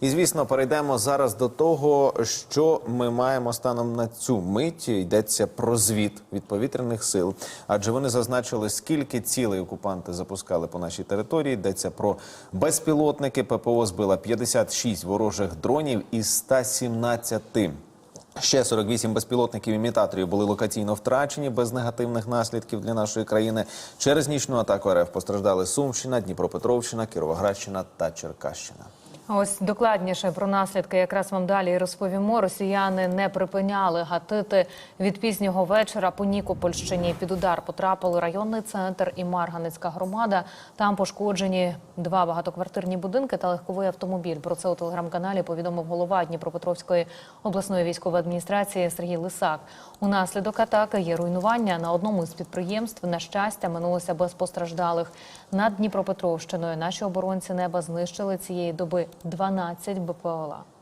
І звісно, перейдемо зараз до того, що ми маємо станом на цю мить. Йдеться про звіт від повітряних сил, адже вони зазначили, скільки цілей окупанти запускали по нашій території. Йдеться про безпілотники. ППО збила 56 ворожих дронів із 117. Ще 48 безпілотників імітаторів були локаційно втрачені без негативних наслідків для нашої країни. Через нічну атаку РФ постраждали Сумщина, Дніпропетровщина, Кіровоградщина та Черкащина. Ось докладніше про наслідки якраз вам далі розповімо. Росіяни не припиняли гатити від пізнього вечора по Нікопольщині. Під удар потрапили районний центр і Марганецька громада. Там пошкоджені два багатоквартирні будинки та легковий автомобіль. Про це у телеграм-каналі повідомив голова Дніпропетровської обласної військової адміністрації Сергій Лисак. Унаслідок атаки є руйнування на одному з підприємств. На щастя, минулося без постраждалих. Над Дніпропетровщиною наші оборонці неба знищили цієї доби 12 БПЛА.